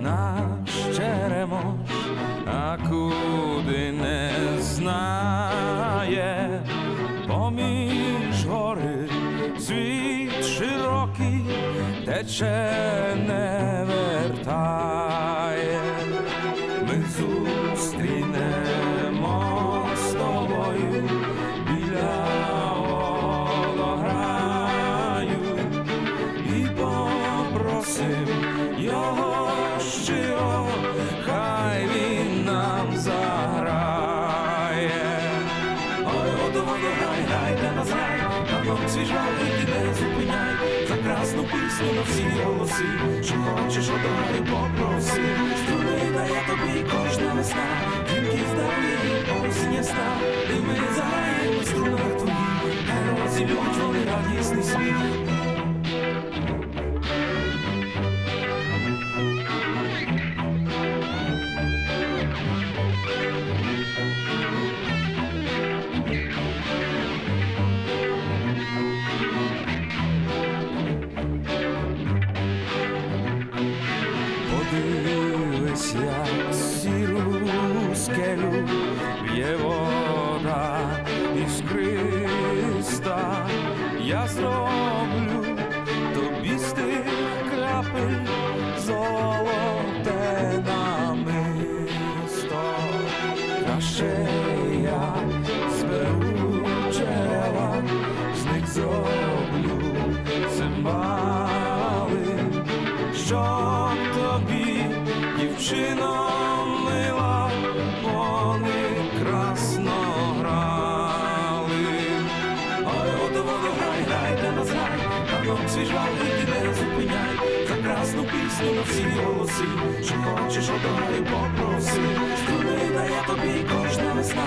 наш черемош, а куди не знає, поміж гори світ широкий тече не. Пісню на всі голоси, що хочеш, одари, попроси, струни дає тобі кожна весна, дзвінки здалі, осінь ясна, і ми заграємо струнах твоїх, Герозі розілють вони радісний сміх. Я зроблю тобі з тих крапель золоте намисто. Краще я зберу джерела, з них зроблю цимбали, щоб тобі, дівчино валий, ти не зупиняй, за красну пісню на всі голоси, що хочеш, одари, попроси, струни дає тобі кожна весна,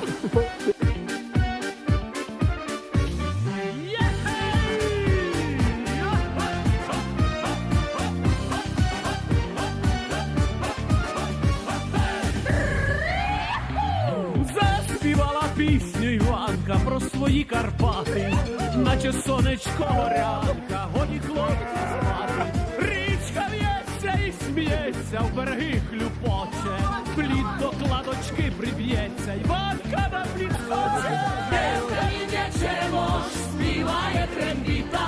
Карпати, наче сонечко морянка, годі хлопці спати. Річка в'ється і сміється, в береги хлюпоче, плід до кладочки приб'ється, банка на плід хоче. Де Україні черемош співає трембіта,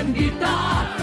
співає трембіта,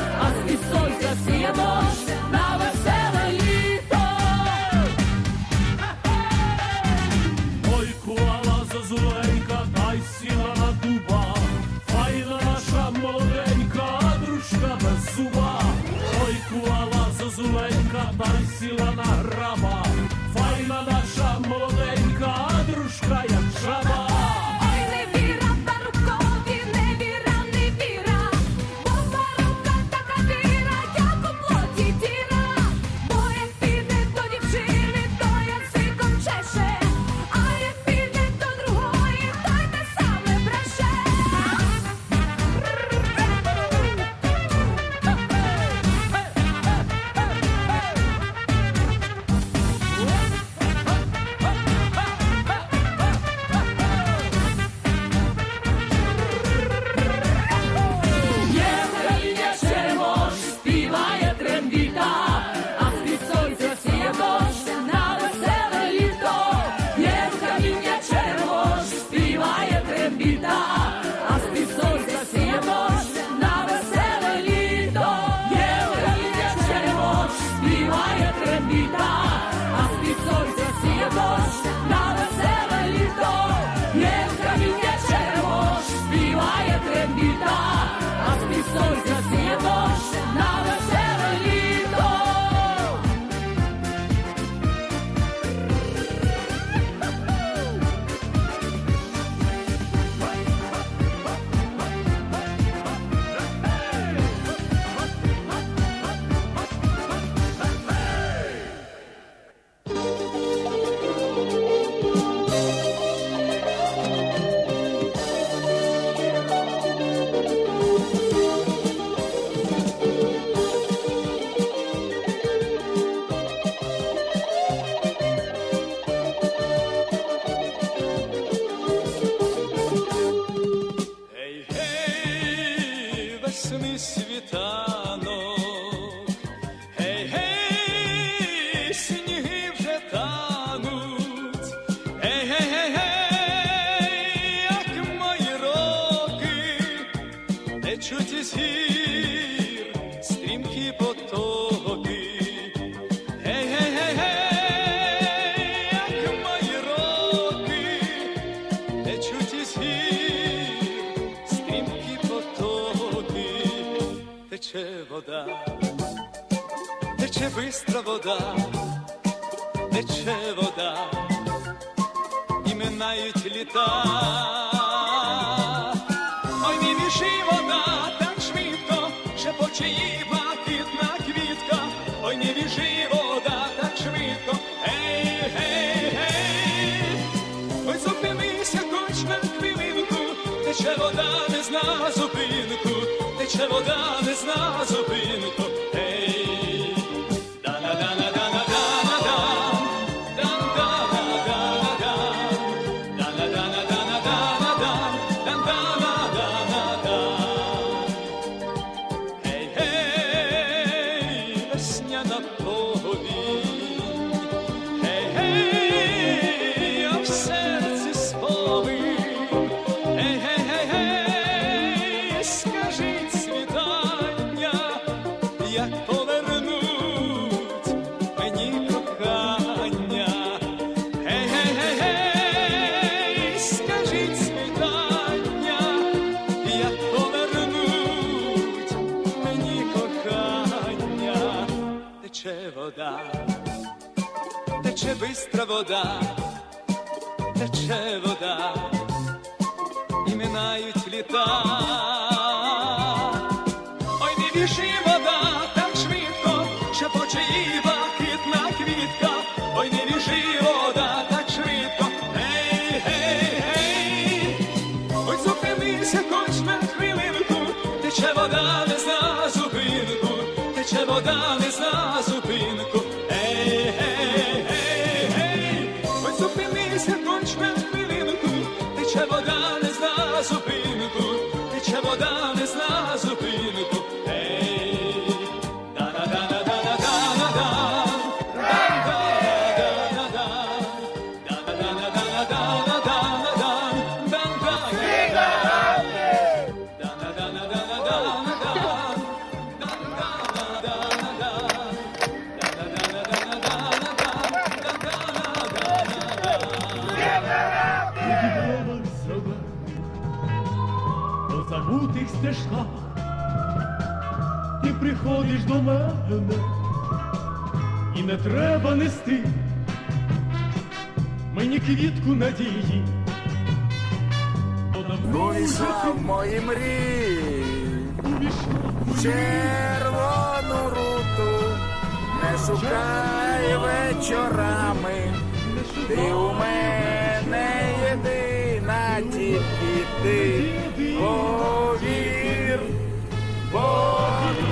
тече бистра вода, тече вода, і минають літа. Ой, не біжи вода так швидко, шепоче її блакитна квітка. Ой, не біжи вода так швидко, ей, гей, гей. Ой, зупинися хоч на хвилинку, тече вода не зна зупинку, тече вода не зна зупинку, voda Teče bistra voda Teče voda. Тече вода не забутих стежках, ти приходиш до мене, і не треба нести мені квітку надії. Бо Увійшов мої мрії, червону руту, не шукай вечорами, ти у мене єдина, тільки ти. Повір, бо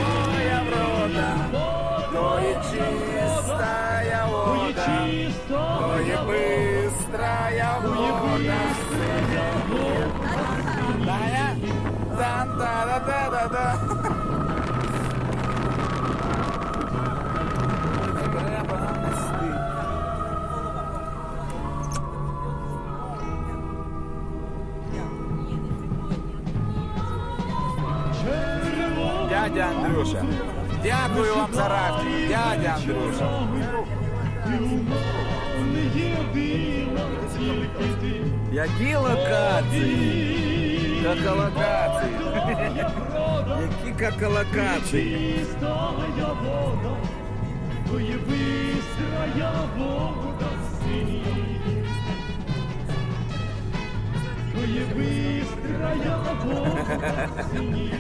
Дядя Андрюша, дякую вам за рафтинг, дядя Андрюша. Які локації? Какалокації. Які какалокації? Твоє бистрая вода синій.